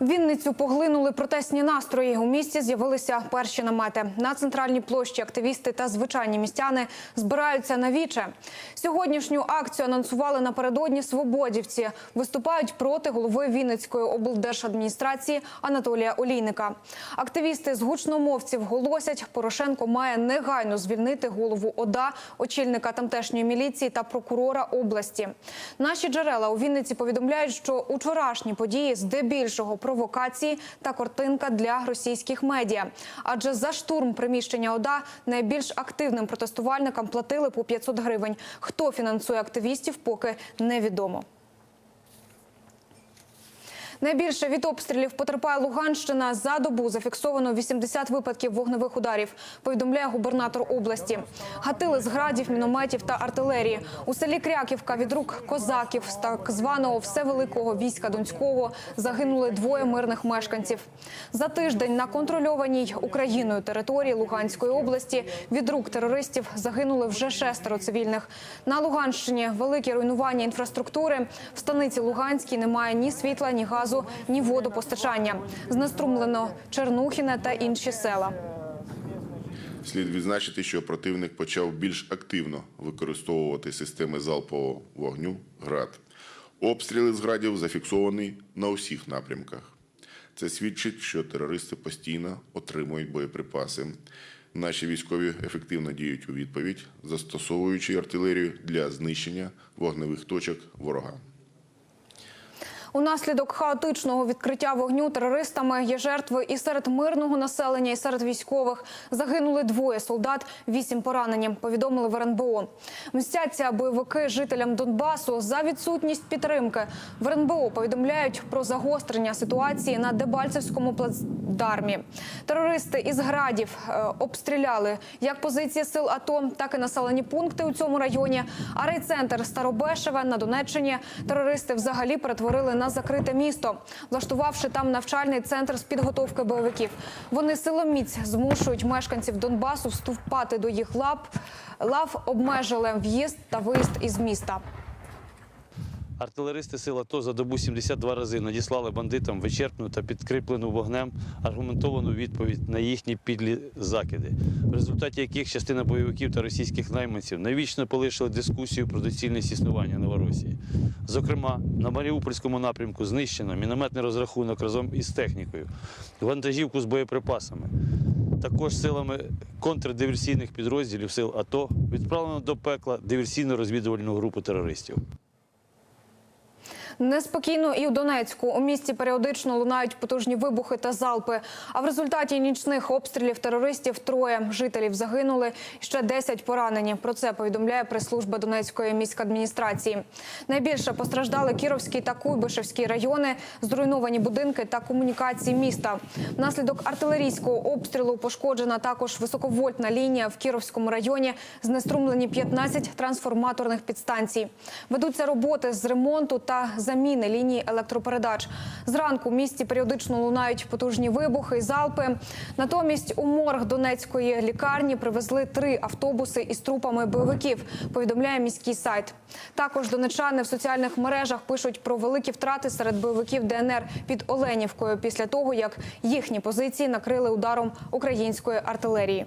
Вінницю поглинули протестні настрої. У місті з'явилися перші намети. На центральній площі активісти та звичайні містяни збираються на віче. Сьогоднішню акцію анонсували напередодні свободівці. Виступають проти голови Вінницької облдержадміністрації Анатолія Олійника. Активісти з гучномовців голосять, Порошенко має негайно звільнити голову ОДА, очільника тамтешньої міліції та прокурора області. Наші джерела у Вінниці повідомляють, що учорашні події здебільшого провокації та картинка для російських медіа. Адже за штурм приміщення ОДА найбільш активним протестувальникам платили по 500 гривень. Хто фінансує активістів, поки невідомо. Найбільше від обстрілів потерпає Луганщина. За добу зафіксовано 80 випадків вогневих ударів. Повідомляє губернатор області. Гатили з градів, мінометів та артилерії. У селі Кряківка від рук козаків з так званого всевеликого війська Донського загинули двоє мирних мешканців. За тиждень на контрольованій Україною території Луганської області від рук терористів загинули вже шестеро цивільних. На Луганщині великі руйнування інфраструктури. В станиці Луганській немає ні світла, ні газу, ні водопостачання. Знеструмлено Чернухіне та інші села. Слід відзначити, що противник почав більш активно використовувати системи залпового вогню ГРАД. Обстріли з градів зафіксовані на усіх напрямках. Це свідчить, що терористи постійно отримують боєприпаси. Наші військові ефективно діють у відповідь, застосовуючи артилерію для знищення вогневих точок ворога. Унаслідок хаотичного відкриття вогню терористами є жертви і серед мирного населення, і серед військових. Загинули двоє солдат, вісім поранені. Повідомили в РНБО. Мстяться бойовики жителям Донбасу за відсутність підтримки. В РНБО повідомляють про загострення ситуації на Дебальцевському плацдармі. Терористи із градів е, обстріляли як позиції сил АТО, так і населені пункти у цьому районі. А райцентр Старобешеве на Донеччині терористи взагалі перетворили на закрите місто, влаштувавши там навчальний центр з підготовки бойовиків. Вони силоміць змушують мешканців Донбасу вступати до їх лап. Лав обмежили в'їзд та виїзд із міста. Артилеристи сил АТО за добу 72 рази надіслали бандитам вичерпну та підкріплену вогнем аргументовану відповідь на їхні підлі закиди, в результаті яких частина бойовиків та російських найманців навічно полишили дискусію про доцільність існування Новоросії. Зокрема, на Маріупольському напрямку знищено мінометний розрахунок разом із технікою, вантажівку з боєприпасами. Також силами контрдиверсійних підрозділів сил АТО відправлено до пекла диверсійно-розвідувальну групу терористів. Неспокійно і у Донецьку. У місті періодично лунають потужні вибухи та залпи. А в результаті нічних обстрілів терористів троє жителів загинули, ще 10 поранені. Про це повідомляє прес-служба Донецької міськадміністрації. Найбільше постраждали Кіровський та Куйбишевський райони, зруйновані будинки та комунікації міста. Внаслідок артилерійського обстрілу пошкоджена також високовольтна лінія в Кіровському районі. Знеструмлені 15 трансформаторних підстанцій. Ведуться роботи з ремонту та заміни лінії електропередач. Зранку в місті періодично лунають потужні вибухи і залпи. Натомість у морг Донецької лікарні привезли три автобуси із трупами бойовиків. Повідомляє міський сайт. Також донечани в соціальних мережах пишуть про великі втрати серед бойовиків ДНР під Оленівкою після того, як їхні позиції накрили ударом української артилерії.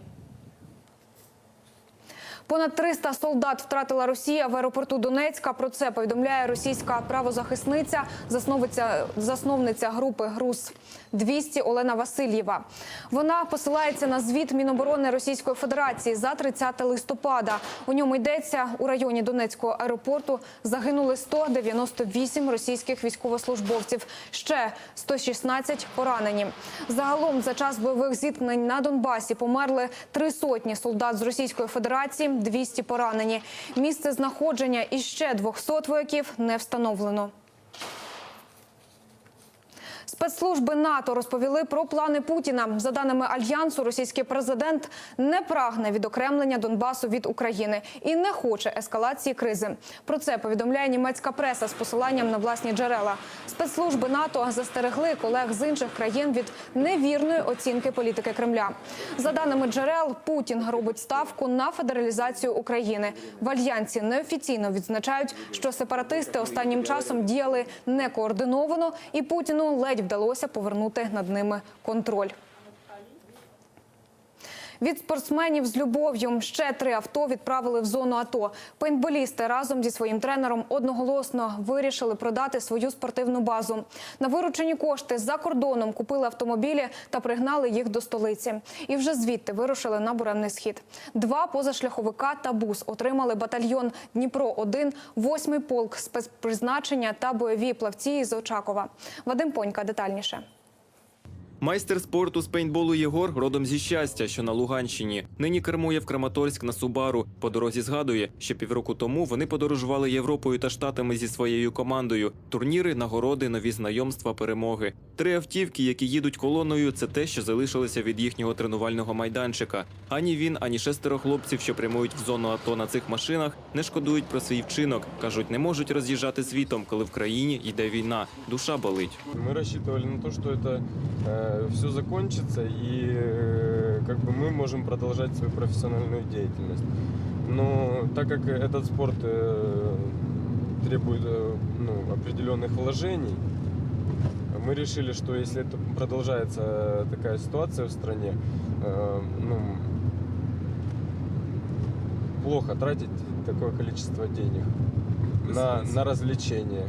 Понад 300 солдат втратила Росія в аеропорту Донецька. Про це повідомляє російська правозахисниця, засновниця, групи ГРУС 200 Олена Васильєва. Вона посилається на звіт Міноборони Російської Федерації за 30 листопада. У ньому йдеться у районі Донецького аеропорту загинули 198 російських військовослужбовців. Ще 116 поранені. Загалом за час бойових зіткнень на Донбасі померли три сотні солдат з Російської Федерації, 200 поранені. Місце знаходження іще 200 вояків не встановлено. Спецслужби НАТО розповіли про плани Путіна. За даними альянсу, російський президент не прагне відокремлення Донбасу від України і не хоче ескалації кризи. Про це повідомляє німецька преса з посиланням на власні джерела. Спецслужби НАТО застерегли колег з інших країн від невірної оцінки політики Кремля. За даними джерел, Путін робить ставку на федералізацію України. В альянсі неофіційно відзначають, що сепаратисти останнім часом діяли некоординовано, і Путіну ледь вдалося повернути над ними контроль. Від спортсменів з любов'ю ще три авто відправили в зону АТО. Пейнтболісти разом зі своїм тренером одноголосно вирішили продати свою спортивну базу. На виручені кошти за кордоном купили автомобілі та пригнали їх до столиці. І вже звідти вирушили на буремний схід. Два позашляховика та бус отримали батальйон Дніпро 1 восьмий полк спецпризначення та бойові плавці із Очакова. Вадим Понька детальніше. Майстер спорту з пейнтболу Єгор родом зі щастя, що на Луганщині. Нині кермує в Краматорськ на Субару. По дорозі згадує, що півроку тому вони подорожували Європою та Штатами зі своєю командою. Турніри, нагороди, нові знайомства, перемоги. Три автівки, які їдуть колоною, це те, що залишилося від їхнього тренувального майданчика. Ані він, ані шестеро хлопців, що прямують в зону АТО на цих машинах, не шкодують про свій вчинок. кажуть, не можуть роз'їжджати світом, коли в країні йде війна. Душа болить. Мы рассчитывали на то, что все закончится и э, как бы мы можем продолжать свою профессиональную деятельность. Но так как этот спорт э, требует э, ну, определенных вложений, мы решили, что если это продолжается такая ситуация в стране, ну, плохо тратить такое количество денег на, на развлечения.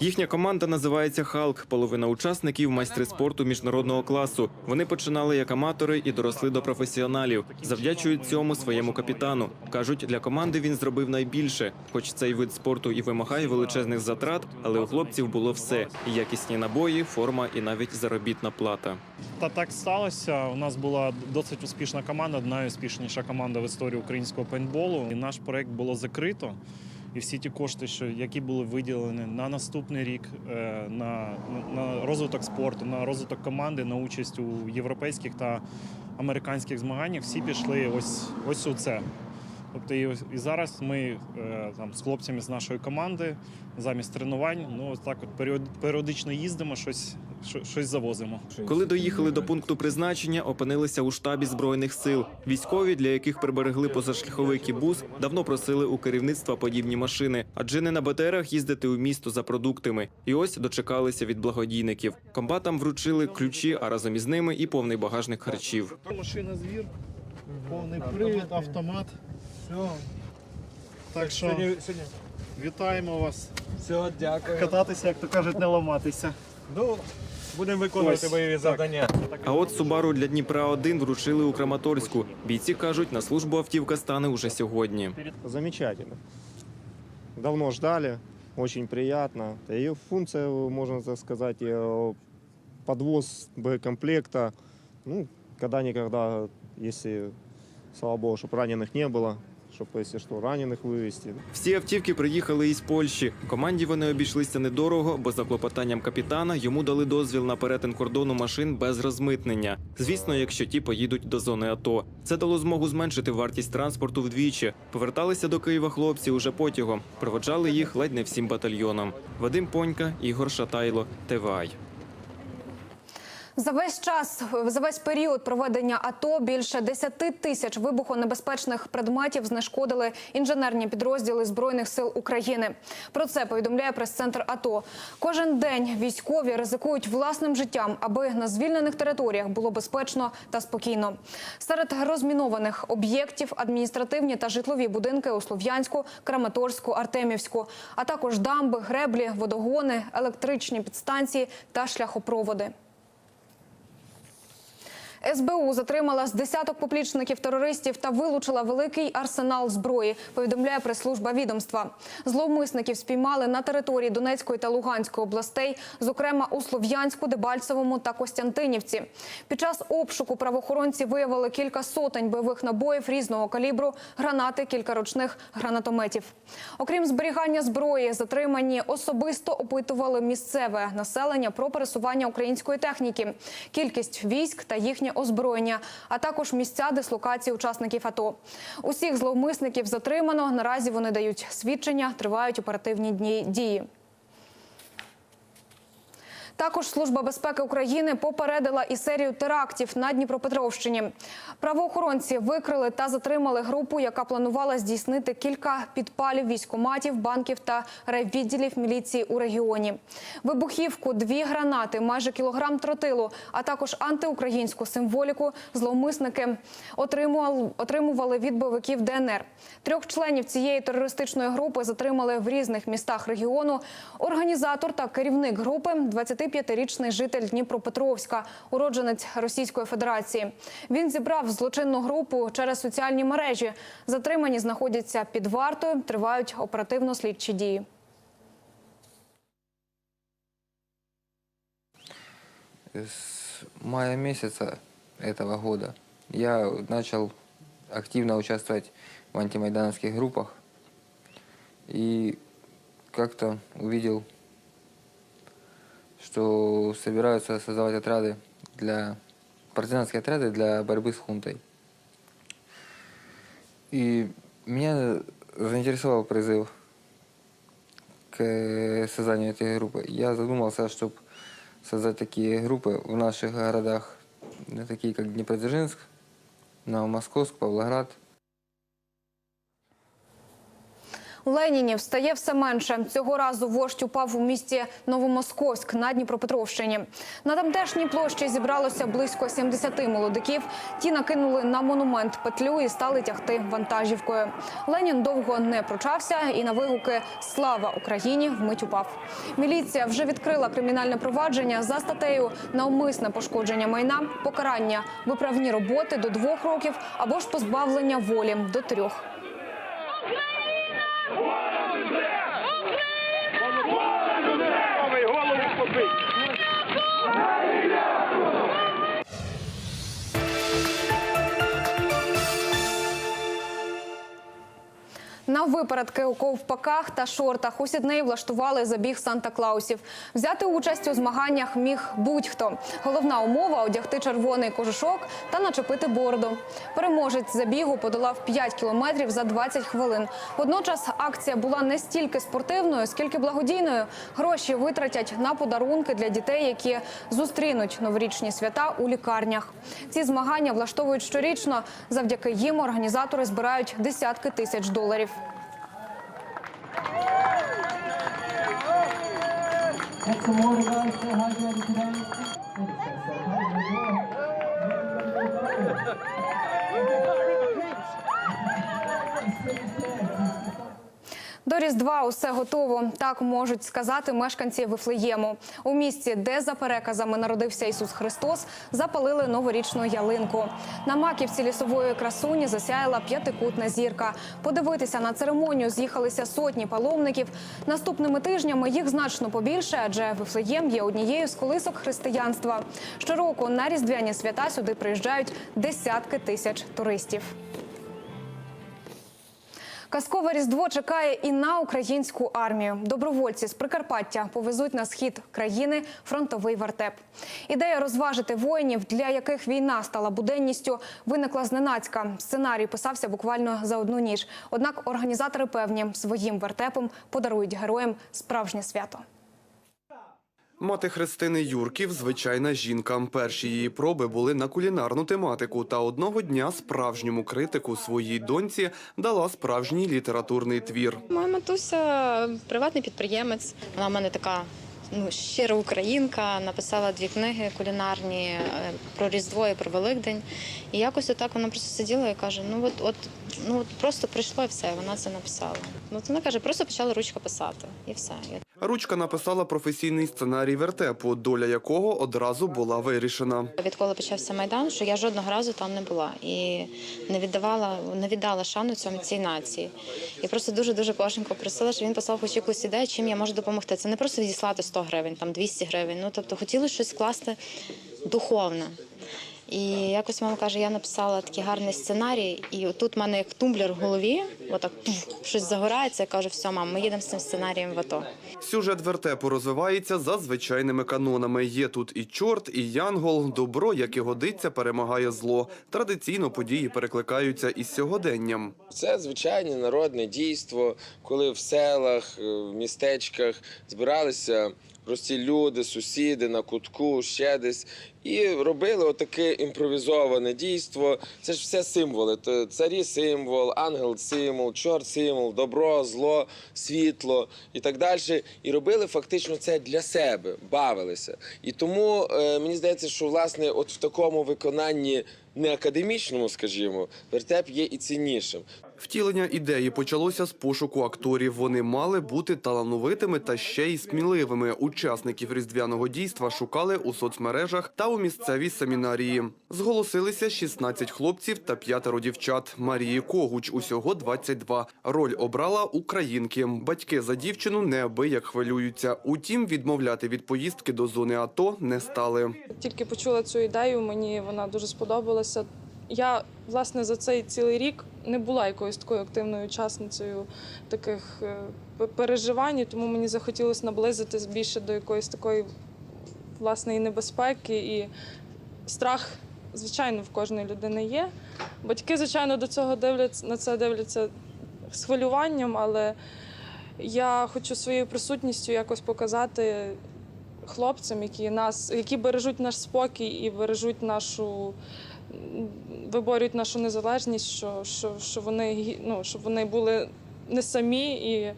Їхня команда називається Халк. Половина учасників майстри спорту міжнародного класу. Вони починали як аматори і доросли до професіоналів. Завдячують цьому своєму капітану. кажуть, для команди він зробив найбільше. Хоч цей вид спорту і вимагає величезних затрат, але у хлопців було все: і якісні набої, форма і навіть заробітна плата. Та так сталося. У нас була досить успішна команда, найуспішніша команда в історії українського пейнтболу. І наш проект було закрито. І всі ті кошти, що які були виділені на наступний рік е, на, на розвиток спорту, на розвиток команди, на участь у європейських та американських змаганнях, всі пішли ось ось у це. Тобто і, і зараз ми е, там з хлопцями з нашої команди замість тренувань, ну так от періодично їздимо, щось, що- щось завозимо. Коли доїхали до пункту призначення, опинилися у штабі збройних сил. Військові, для яких приберегли позашляховик і бус, давно просили у керівництва подібні машини, адже не на БТРах їздити у місто за продуктами. І ось дочекалися від благодійників. Комбатам вручили ключі, а разом із ними і повний багажник харчів. Машина звір, повний привід, автомат. Все. Так що вітаємо вас. Все, дякую. Кататися, як то кажуть, не ламатися. Ну, будемо виконувати Ось, бойові завдання. А от Субару для Дніпра 1 вручили у Краматорську. Бійці кажуть, на службу автівка стане уже сьогодні. Замечательно. Давно ждали, очень приятно. Ее функция, можно так сказать, э, подвоз боекомплекта. Ну, когда-никогда, если, слава богу, чтобы раненых не было, чтобы, если что, раненых вывести. Всі автівки приїхали із Польщі. Команді вони обійшлися недорого, бо за клопотанням капітана йому дали дозвіл на перетин кордону машин без розмитнення. Звісно, якщо ті поїдуть до зони АТО. Це дало змогу зменшити вартість транспорту вдвічі. Поверталися до Києва хлопці уже потягом. Проводжали їх ледь не всім батальйонам. Вадим Понька, Ігор Шатайло, ТВАЙ. За весь час, за весь період проведення АТО більше 10 тисяч вибухонебезпечних предметів знешкодили інженерні підрозділи збройних сил України. Про це повідомляє прес-центр АТО. Кожен день військові ризикують власним життям, аби на звільнених територіях було безпечно та спокійно. Серед розмінованих об'єктів адміністративні та житлові будинки у Слов'янську, Краматорську, Артемівську, а також дамби, греблі, водогони, електричні підстанції та шляхопроводи. СБУ затримала з десяток поплічників терористів та вилучила великий арсенал зброї. Повідомляє прес-служба відомства. Зловмисників спіймали на території Донецької та Луганської областей, зокрема у Слов'янську, Дебальцевому та Костянтинівці. Під час обшуку правоохоронці виявили кілька сотень бойових набоїв різного калібру, гранати, кілька ручних гранатометів. Окрім зберігання зброї, затримані особисто опитували місцеве населення про пересування української техніки, кількість військ та їхнє озброєння, а також місця дислокації учасників АТО. Усіх зловмисників затримано. Наразі вони дають свідчення, тривають оперативні дні- дії. Також Служба безпеки України попередила і серію терактів на Дніпропетровщині. Правоохоронці викрили та затримали групу, яка планувала здійснити кілька підпалів військоматів, банків та райвідділів міліції у регіоні. Вибухівку, дві гранати, майже кілограм тротилу, а також антиукраїнську символіку зловмисники отримували, від бойовиків ДНР. Трьох членів цієї терористичної групи затримали в різних містах регіону. Організатор та керівник групи 25-річний житель Дніпропетровська, уродженець Російської Федерації. Він зібрав злочинну групу через соціальні мережі. Затримані знаходяться під вартою, тривають оперативно-слідчі дії. с мая месяца этого года я начал активно участвовать в антимайдановских группах и как-то увидел, что собираются создавать отряды для партизанские отряды для борьбы с хунтой. И меня заинтересовал призыв к созданию этой группы. Я задумался, чтобы создать такие группы в наших городах, ну, такие как Днепродзержинск, Новомосковск, Павлоград. Ленінів стає все менше. Цього разу вождь упав у місті Новомосковськ на Дніпропетровщині. На тамтешній площі зібралося близько 70 молодиків. Ті накинули на монумент петлю і стали тягти вантажівкою. Ленін довго не пручався і на вигуки Слава Україні вмить упав. Міліція вже відкрила кримінальне провадження за статтею навмисне пошкодження майна, покарання, виправні роботи до двох років або ж позбавлення волі до трьох. На випередки у ковпаках та шортах у Сіднеї влаштували забіг Санта-Клаусів. Взяти участь у змаганнях міг будь-хто. Головна умова одягти червоний кожушок та начепити бороду. Переможець забігу подолав 5 кілометрів за 20 хвилин. Водночас акція була не стільки спортивною, скільки благодійною. Гроші витратять на подарунки для дітей, які зустрінуть новорічні свята у лікарнях. Ці змагання влаштовують щорічно. Завдяки їм організатори збирають десятки тисяч доларів. That's some water guys, stay hydrated today. It's so До Різдва усе готово. Так можуть сказати мешканці Вифлеєму. У місті, де за переказами народився Ісус Христос, запалили новорічну ялинку. На маківці лісової красуні засяяла п'ятикутна зірка. Подивитися на церемонію з'їхалися сотні паломників. Наступними тижнями їх значно побільше, адже Вифлеєм є однією з колисок християнства. Щороку на різдвяні свята сюди приїжджають десятки тисяч туристів. Казкове різдво чекає і на українську армію. Добровольці з Прикарпаття повезуть на схід країни фронтовий вертеп. Ідея розважити воїнів, для яких війна стала буденністю, виникла зненацька. Сценарій писався буквально за одну ніч. Однак організатори певні своїм вертепом подарують героям справжнє свято. Мати Христини Юрків звичайна жінка. Перші її проби були на кулінарну тематику. Та одного дня справжньому критику своїй доньці дала справжній літературний твір. Моя матуся приватний підприємець. Вона в мене така ну, щира українка, написала дві книги кулінарні е, про Різдво і про Великдень. І якось отак вона просто сиділа і каже: ну от, от, ну от просто прийшло і все, вона це написала. Ну, вона каже, просто почала ручка писати, і все. Ручка написала професійний сценарій вертепу, доля якого одразу була вирішена. Відколи почався майдан, що я жодного разу там не була і не віддавала, не віддала шану цьому цій нації. І просто дуже дуже Пашенко просила, щоб він послав хоч якусь ідею, чим я можу допомогти. Це не просто відіслати 100 гривень, там 200 гривень. Ну тобто хотіли щось вкласти духовне. І якось мама каже, я написала такий гарний сценарій, і тут в мене як тумблер в голові, отак пуф, щось загорається. Я кажу, все, мам, ми їдемо з цим сценарієм в АТО. Сюжет вертепу розвивається за звичайними канонами. Є тут і чорт, і янгол. Добро, як і годиться, перемагає зло. Традиційно події перекликаються із сьогоденням. Це звичайне народне дійство, коли в селах, е, в містечках збиралися прості люди, сусіди на кутку, ще десь. І робили отаке імпровізоване дійство. Це ж все символи. Царі символ, ангел символ, чорт символ, добро, зло, світло і так далі. І робили фактично це для себе, бавилися. І тому е, мені здається, що власне, от в такому виконанні не академічному, скажімо, вертеп є і ціннішим. Втілення ідеї почалося з пошуку акторів. Вони мали бути талановитими та ще й сміливими. Учасників різдвяного дійства шукали у соцмережах та у місцевій семінарії. Зголосилися 16 хлопців та п'ятеро дівчат. Марії Когуч усього 22. Роль обрала українки. Батьки за дівчину неабияк хвилюються. Утім, відмовляти від поїздки до зони АТО не стали. Тільки почула цю ідею, мені вона дуже сподобалася. Я власне за цей цілий рік не була якоюсь такою активною учасницею таких е, переживань, тому мені захотілося наблизитись більше до якоїсь такої власне і небезпеки і страх, звичайно, в кожної людини є. Батьки, звичайно, до цього дивляться на це дивляться з хвилюванням, але я хочу своєю присутністю якось показати хлопцям, які нас, які бережуть наш спокій і бережуть нашу, виборюють нашу незалежність, що, що, що вони ну, щоб вони були не самі, і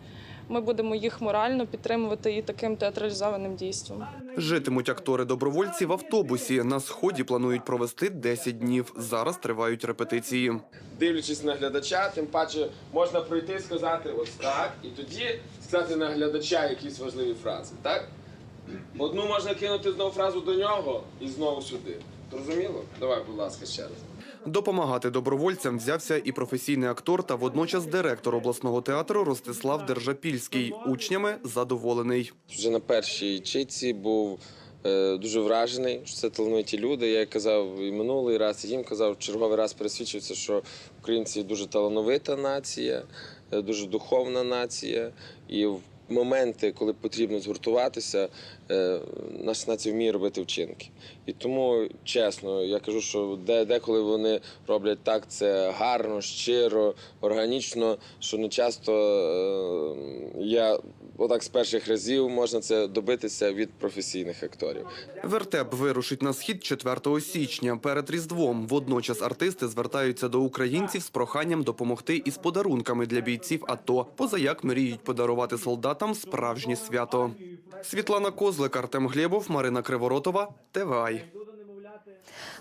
ми будемо їх морально підтримувати і таким театралізованим дійством. Житимуть актори-добровольці в автобусі. На сході планують провести 10 днів. Зараз тривають репетиції. дивлячись на глядача, тим паче можна пройти і сказати ось так, і тоді сказати на глядача якісь важливі фрази. Так? Одну можна кинути знову фразу до нього і знову сюди. Зрозуміло? Давай, будь ласка, ще раз. Допомагати добровольцям взявся і професійний актор та водночас директор обласного театру Ростислав Держапільський. Учнями задоволений. Вже на першій читці був е, дуже вражений, що це талановиті люди. Я казав і минулий раз, і їм казав, черговий раз пересвідчився, що українці дуже талановита нація, е, дуже духовна нація. І в моменти, коли потрібно згуртуватися, нас наша нація вміє робити вчинки. І тому, чесно, я кажу, що де, деколи вони роблять так, це гарно, щиро, органічно, що не часто е, я отак з перших разів можна це добитися від професійних акторів. Вертеп вирушить на схід 4 січня перед Різдвом. Водночас артисти звертаються до українців з проханням допомогти із подарунками для бійців АТО, позаяк мріють подарувати солдатам справжнє свято. Світлана Козлик, Артем Глєбов, Марина Криворотова, ТВАЙ.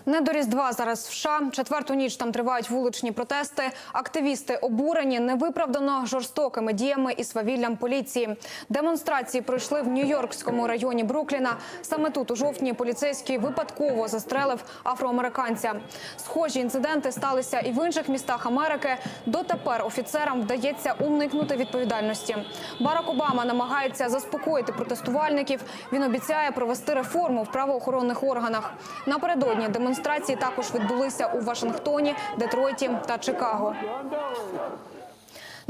Не до Різдва зараз в США. Четверту ніч там тривають вуличні протести. Активісти обурені невиправдано жорстокими діями і свавіллям поліції. Демонстрації пройшли в Нью-Йоркському районі Брукліна. Саме тут у жовтні поліцейський випадково застрелив афроамериканця. Схожі інциденти сталися і в інших містах Америки. Дотепер офіцерам вдається уникнути відповідальності. Барак Обама намагається заспокоїти протестувальників. Він обіцяє провести реформу в правоохоронних органах. Напередодні демонстрації також відбулися у Вашингтоні, Детройті та Чикаго.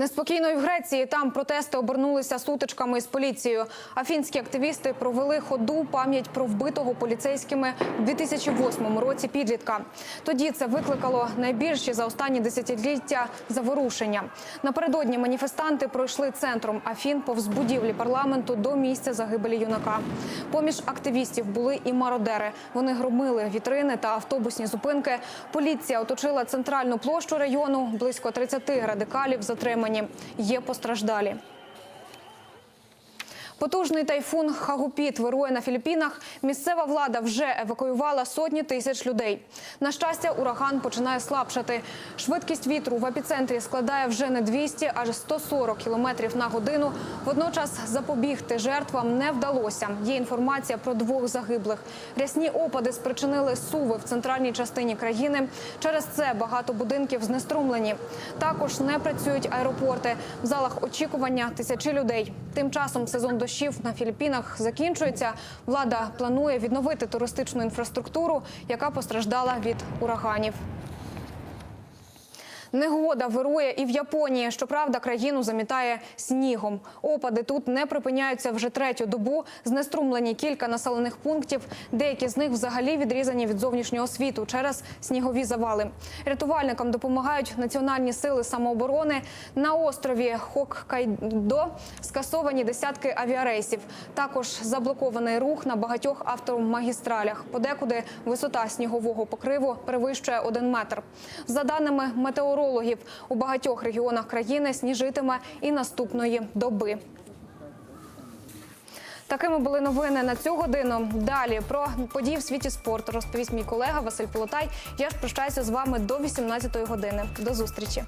Неспокійно і в Греції там протести обернулися сутичками із поліцією. Афінські активісти провели ходу пам'ять про вбитого поліцейськими у 2008 році підлітка. Тоді це викликало найбільші за останні десятиліття заворушення. Напередодні маніфестанти пройшли центром Афін повз будівлі парламенту до місця загибелі юнака. Поміж активістів були і мародери. Вони громили вітрини та автобусні зупинки. Поліція оточила центральну площу району. Близько 30 радикалів затримані. Є постраждалі. Потужний тайфун Хагупіт вирує на Філіппінах. Місцева влада вже евакуювала сотні тисяч людей. На щастя, ураган починає слабшати. Швидкість вітру в епіцентрі складає вже не 200, аж 140 кілометрів на годину. Водночас запобігти жертвам не вдалося. Є інформація про двох загиблих. Рясні опади спричинили суви в центральній частині країни. Через це багато будинків знеструмлені. Також не працюють аеропорти. В залах очікування тисячі людей. Тим часом сезон дощів на Філіппінах закінчується. Влада планує відновити туристичну інфраструктуру, яка постраждала від ураганів. Негода вирує і в Японії. Щоправда, країну замітає снігом. Опади тут не припиняються вже третю добу. Знеструмлені кілька населених пунктів. Деякі з них взагалі відрізані від зовнішнього світу через снігові завали. Рятувальникам допомагають національні сили самооборони. На острові Хоккайдо скасовані десятки авіарейсів. Також заблокований рух на багатьох автомагістралях. Подекуди висота снігового покриву перевищує один метр. За даними метеорологів, у багатьох регіонах країни сніжитиме і наступної доби. Такими були новини на цю годину. Далі про події в світі спорту розповість мій колега Василь Полотай. Я ж прощаюся з вами до 18 години. До зустрічі.